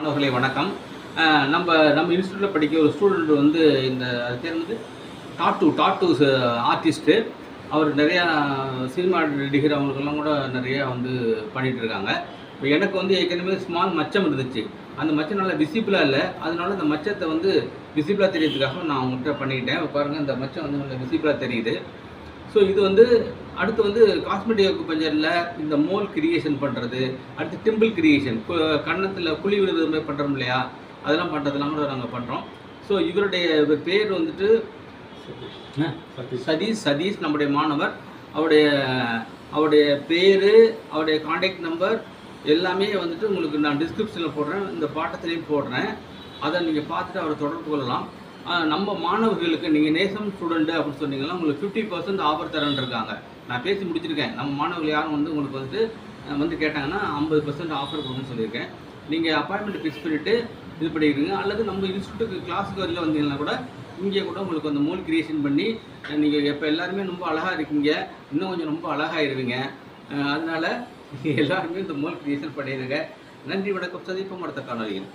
மாணவர்களே வணக்கம். நம்ம நம்ம இன்ஸ்டியூட்டில் படிக்க ஒரு ஸ்டூடெண்ட் வந்து இந்த அது பேர் வந்து டாட்டு டாட்டு ஆர்டிஸ்ட்டு அவர் நிறையா சினிமா நடிகர் அவங்களுக்கெல்லாம் கூட நிறையா வந்து பண்ணிகிட்டு இருக்காங்க. இப்போ எனக்கு வந்து ஏற்கனவே ஸ்மால் மச்சம் இருந்துச்சு. அந்த மச்சம் நல்லா விசிபிளாக இல்லை. அதனால அந்த மச்சத்தை வந்து விசிபிளாக தெரியறதுக்காக நான் அவங்ககிட்ட பண்ணிக்கிட்டேன். இப்ப பாருங்க இந்த மச்சம் வந்து நல்லா விசிபிளாக தெரியுது. ஸோ இது வந்து அடுத்து வந்து காஸ்மெட்டிக் பஞ்சரில் இந்த மோல் கிரியேஷன் பண்ணுறது அடுத்து டிம்பிள் கிரியேஷன் கன்னத்தில் குழி விழுது மாதிரி பண்ணுறோம் இல்லையா? அதெல்லாம் பண்ணுறதுலாம் கூட நாங்கள் பண்ணுறோம் ஸோ இவருடைய இவர் பேர் வந்துட்டு சதீஷ். சதீஷ். நம்முடைய மாணவர். அவருடைய அவருடைய பேர் அவருடைய காண்டாக்ட் நம்பர் எல்லாமே வந்துட்டு உங்களுக்கு நான் டிஸ்கிரிப்ஷனில் போடுறேன். இந்த பாட்டத்திலையும் போடுறேன். அதை நீங்கள் பார்த்துட்டு அவரை தொடர்பு கொள்ளலாம். நம்ம மாணவர்களுக்கு நீங்கள் நேசம் ஸ்டூடெண்ட்டு அப்படின்னு சொன்னீங்கன்னா உங்களுக்கு ஃபிஃப்டி பர்சன்ட் ஆஃபர் தரேன் இருக்காங்க. நான் பேசி முடிச்சிருக்கேன். நம்ம மாணவர்கள் யாரும் வந்து உங்களுக்கு வந்துட்டு வந்து கேட்டாங்கன்னா ஐம்பது பர்சன்ட் ஆஃபர் கொடுக்குன்னு சொல்லியிருக்கேன். நீங்கள் அப்பாயின்மெண்ட் ஃபிக்ஸ் பண்ணிவிட்டு இது பண்ணிக்கிறீங்க அல்லது நம்ம இன்ஸ்டியூட்டுக்கு கிளாஸுக்கு வரல வந்தீங்கன்னா கூட இங்கே கூட உங்களுக்கு அந்த மூல் கிரியேஷன் பண்ணி நீங்கள் இப்போ எல்லாருமே ரொம்ப அழகாக இருக்கீங்க. இன்னும் கொஞ்சம் ரொம்ப அழகாயிருவீங்க. இருவீங்க அதனால் எல்லாருமே இந்த மூல் கிரியேஷன் பண்ணிடுங்க. நன்றி வணக்கம். சந்திப்போம் அடுத்த காணொலியில்